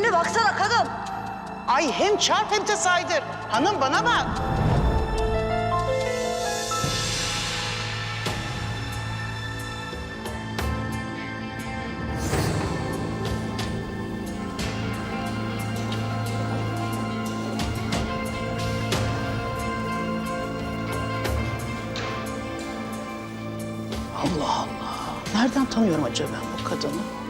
Tipe baksana kadın. Ay hem çarp hem de saydır. Hanım bana bak. Allah Allah. Nereden tanıyorum acaba ben bu kadını?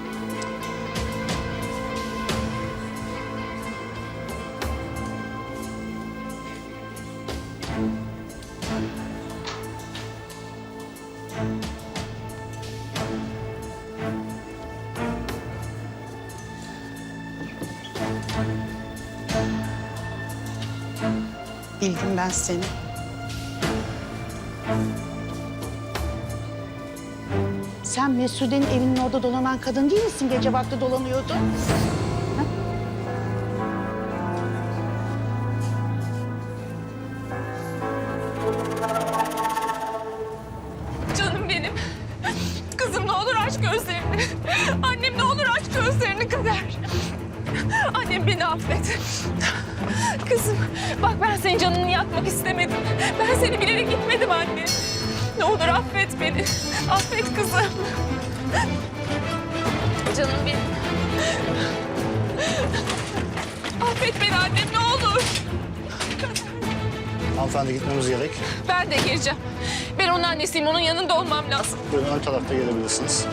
Bildim ben seni. Sen Mesude'nin evinin orada dolanan kadın değil misin? Gece vakti dolanıyordun. Canım gözlerini. Annem ne olur aç gözlerini kader. Annem beni affet. Kızım bak ben senin canını yakmak istemedim. Ben seni bilerek gitmedim anne. Ne olur affet beni. Affet kızım. Canım benim. Affet beni annem ne olur. Hanımefendi gitmemiz gerek. Ben de gireceğim. Ben onun annesiyim. Onun yanında olmam lazım. Buyurun ön tarafta gelebilirsiniz.